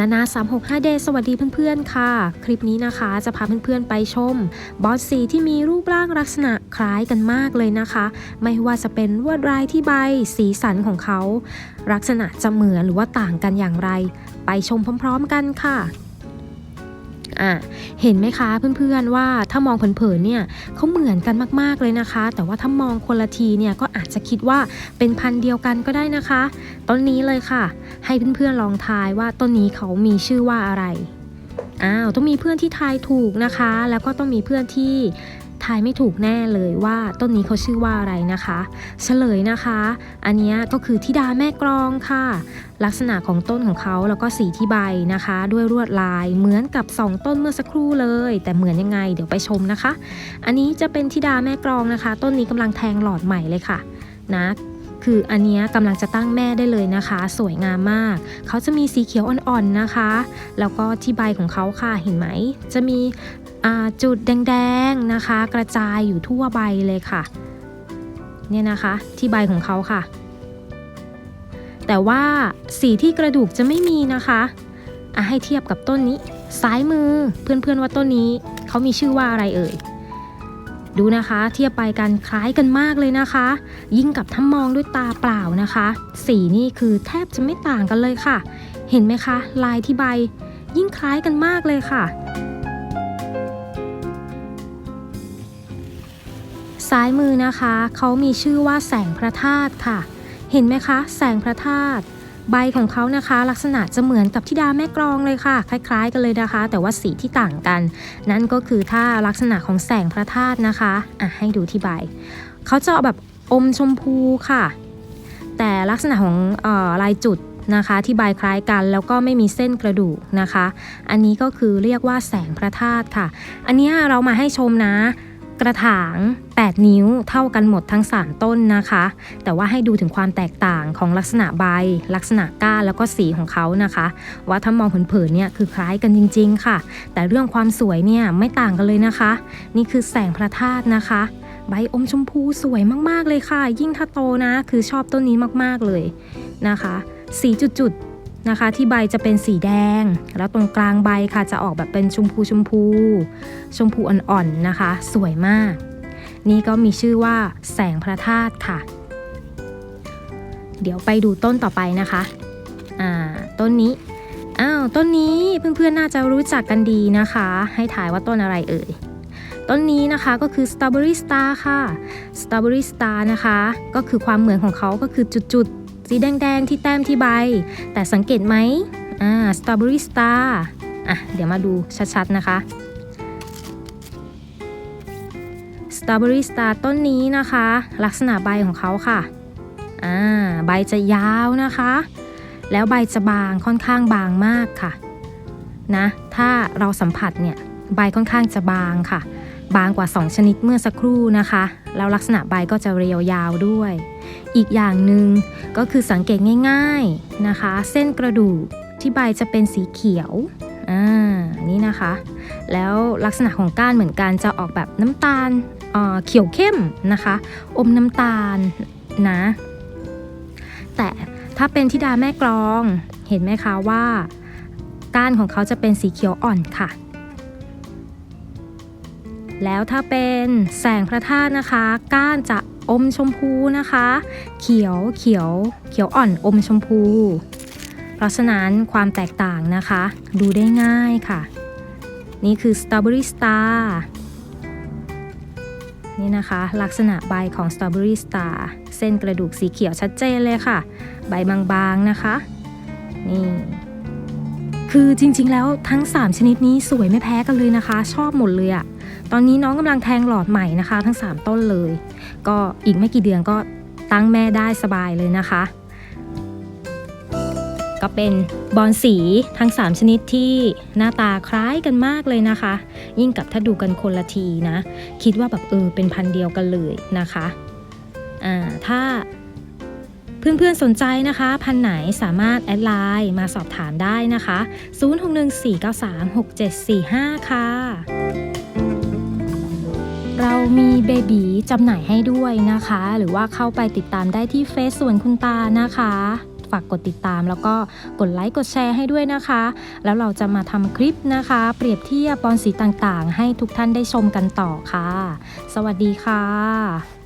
นานา365 Day สวัสดีเพื่อนๆ ค่ะ คลิปนี้นะคะจะพาเพื่อนๆ ไปชม บอสสีที่มีรูปร่างลักษณะคล้ายกันมากเลยนะคะ ไม่ว่าจะเป็นลวดลายที่ใบ สีสันของเขา ลักษณะจะเหมือนหรือว่าต่างกันอย่างไร ไปชมพร้อม ๆ กันค่ะอะเห็นไหมคะเพื่อนๆว่าถ้ามองเผินๆเนี่ยเขาเหมือนกันมากๆเลยนะคะ แต่ว่าถ้ามองคนละทีเนี่ยก็อาจจะคิดว่าเป็นพันธุ์เดียวกันก็ได้นะคะ ต้นนี้เลยค่ะ ให้เพื่อนๆลองทายว่าต้นนี้เขามีชื่อว่าอะไรอ้าวต้องมีเพื่อนที่ทายถูกนะคะ แล้วก็ต้องมีเพื่อนที่ทายไม่ถูกแน่เลยว่าต้นนี้เขาชื่อว่าอะไรนะคะเฉลยนะคะ อันนี้ก็คือทิดาแม่กลองค่ะ ลักษณะของต้นของเขาแล้วก็สีที่ใบนะคะ ด้วยลวดลายเหมือนกับ 2 ต้นเมื่อสักครู่เลย แต่เหมือนยังไงเดี๋ยวไปชมนะคะ อันนี้จะเป็นทิดาแม่กลองนะคะ ต้นนี้กำลังแทงหลอดใหม่เลยค่ะนะ คืออันนี้กำลังจะตั้งแม่ได้เลยนะคะ สวยงามมาก เขาจะมีสีเขียวอ่อนๆนะคะ แล้วก็ที่ใบของเขาค่ะเห็นไหม จะมีจุดแดงๆนะคะ กระจายอยู่ทั่วใบเลยค่ะ เนี่ยนะคะที่ใบของเขาค่ะ แต่ว่าสีที่กระดูกจะไม่มีนะคะอะให้เทียบกับต้นนี้ ซ้ายมือเพื่อนๆว่าต้นนี้เขามีชื่อว่าอะไรเอ่ย ดูนะคะ เทียบไปกันคล้ายกันมากเลยนะคะ ยิ่งกับถ้ามองด้วยตาเปล่านะคะ สีนี่คือแทบจะไม่ต่างกันเลยค่ะ เห็นไหมคะ ลายที่ใบ ยิ่งคล้ายกันมากเลยค่ะซ้ายมือนะคะ เขามีชื่อว่าแสงพระธาตุค่ะ เห็นไหมคะ แสงพระธาตุ ใบของเขานะคะ ลักษณะจะเหมือนกับทิดาแม่กลองเลยค่ะ คล้ายๆ กันเลยนะคะ แต่ว่าสีที่ต่างกัน นั่นก็คือถ้าลักษณะของแสงพระธาตุนะคะอะให้ดูที่ใบเขาจะแบบอมชมพูค่ะ แต่ลักษณะของออลายจุดนะคะที่ใบคล้ายกันแล้วก็ไม่มีเส้นกระดูกนะคะ อันนี้ก็คือเรียกว่าแสงพระธาตุค่ะ อันนี้เรามาให้ชมนะ กระถาง 8 นิ้วเท่ากันหมดทั้ง 3 ต้นนะคะ แต่ว่าให้ดูถึงความแตกต่างของลักษณะใบ ลักษณะก้านแล้วก็สีของเขานะคะ ว่าถ้ามองเผินๆเนี่ยคือคล้ายกันจริง ๆ ค่ะ แต่เรื่องความสวยเนี่ยไม่ต่างกันเลยนะคะ นี่คือแสงพระธาตุนะคะใบอมชมพูสวยมากๆเลยค่ะ ยิ่งถ้าโตนะ คือชอบต้นนี้มากๆเลยนะคะ สีจุดๆ นะคะ ที่ใบจะเป็นสีแดง แล้วตรงกลางใบค่ะจะออกแบบเป็นชมพูชมพู ชมพูอ่อนๆนะคะ สวยมาก นี่ก็มีชื่อว่าแสงพระธาตุค่ะ เดี๋ยวไปดูต้นต่อไปนะคะอ่าต้นนี้อ้าวต้นนี้เพื่อนๆน่าจะรู้จักกันดีนะคะ ให้ถ่ายว่าต้นอะไรเอ่ยต้นนี้นะคะก็คือ Strawberry Star ค่ะ Strawberry Star นะคะ ก็คือความเหมือนของเขาก็คือจุดๆ สีแดงๆที่แต้มที่ใบ แต่สังเกตไหมอ่า Strawberry Star อะเดี๋ยวมาดูชัดๆนะคะ Strawberry Star ต้นนี้นะคะ ลักษณะใบของเขาค่ะอ่าใบจะยาวนะคะ แล้วใบจะบางค่อนข้างบางมากค่ะนะถ้าเราสัมผัสเนี่ยใบค่อนข้างจะบางค่ะ บางกว่า 2 ชนิดเมื่อสักครู่นะคะ แล้วลักษณะใบก็จะเรียวยาวด้วย อีกอย่างหนึ่งก็คือสังเกตง่ายๆนะคะ เส้นกระดูกที่ใบจะเป็นสีเขียวอ่านี่นะคะ แล้วลักษณะของก้านเหมือนกันจะออกแบบน้ำตาลเอ่อเขียวเข้มนะคะ อมน้ำตาลนะ แต่ถ้าเป็นทิดาแม่กลองเห็นไหมคะว่า ก้านของเขาจะเป็นสีเขียวอ่อนค่ะ แล้วถ้าเป็นแสงพระธาตุนะคะ ก้านจะอมชมพูนะคะ เขียวเขียวเขียวอ่อนอมชมพู เพราะฉะนั้นความแตกต่างนะคะ ดูได้ง่ายค่ะ นี่คือ Strawberry Star นี่นะคะ ลักษณะใบของ Strawberry Star เส้นกระดูกสีเขียวชัดเจนเลยค่ะ ใบบางๆนะคะ นี่ คือจริงๆแล้วทั้ง 3 ชนิดนี้สวยไม่แพ้กันเลยนะคะ ชอบหมดเลยอะตอนนี้น้องกำลังแทงหลอดใหม่นะคะ ทั้ง 3 ต้นเลย ก็อีกไม่กี่เดือนก็ตั้งแม่ได้สบายเลยนะคะ ก็เป็นบอลสีทั้ง 3 ชนิดที่หน้าตาคล้ายกันมากเลยนะคะ ยิ่งกับถ้าดูกันคนละทีนะ คิดว่าแบบเออเป็นพันเดียวกันเลยนะคะอ่าถ้า เพื่อนๆสนใจนะคะ พันไหนสามารถแอดไลน์มาสอบถามได้นะคะ 0614936745 ค่ะ เรามีเบบีจำหน่ายให้ด้วยนะคะ หรือว่าเข้าไปติดตามได้ที่เฟซส่วนคุณตานะคะฝากกดติดตามแล้วก็กดไลค์กดแชร์ให้ด้วยนะคะ แล้วเราจะมาทำคลิปนะคะ เปรียบเทียบบอลสีต่างๆ ให้ทุกท่านได้ชมกันต่อค่ะ สวัสดีค่ะ